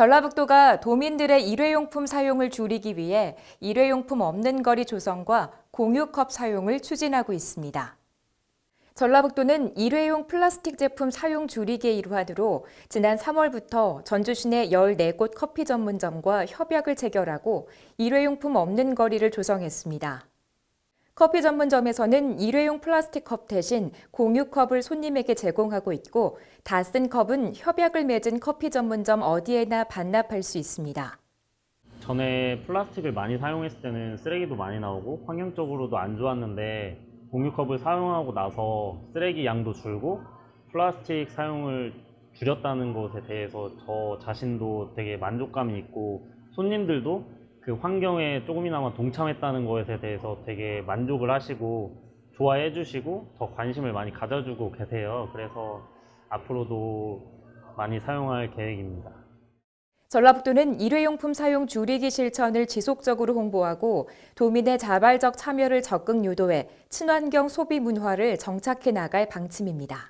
전라북도가 도민들의 일회용품 사용을 줄이기 위해 일회용품 없는 거리 조성과 공유컵 사용을 추진하고 있습니다. 전라북도는 일회용 플라스틱 제품 사용 줄이기의 일환으로 지난 3월부터 전주 시내 14곳 커피 전문점과 협약을 체결하고 일회용품 없는 거리를 조성했습니다. 커피 전문점에서는 일회용 플라스틱 컵 대신 공유컵을 손님에게 제공하고 있고 다 쓴 컵은 협약을 맺은 커피 전문점 어디에나 반납할 수 있습니다. 전에 플라스틱을 많이 사용했을 때는 쓰레기도 많이 나오고 환경적으로도 안 좋았는데 공유컵을 사용하고 나서 쓰레기 양도 줄고 플라스틱 사용을 줄였다는 것에 대해서 저 자신도 되게 만족감이 있고 손님들도 그 환경에 조금이나마 동참했다는 것에 대해서 되게 만족을 하시고 좋아해 주시고 더 관심을 많이 가져주고 계세요. 그래서 앞으로도 많이 사용할 계획입니다. 전라북도는 일회용품 사용 줄이기 실천을 지속적으로 홍보하고 도민의 자발적 참여를 적극 유도해 친환경 소비 문화를 정착해 나갈 방침입니다.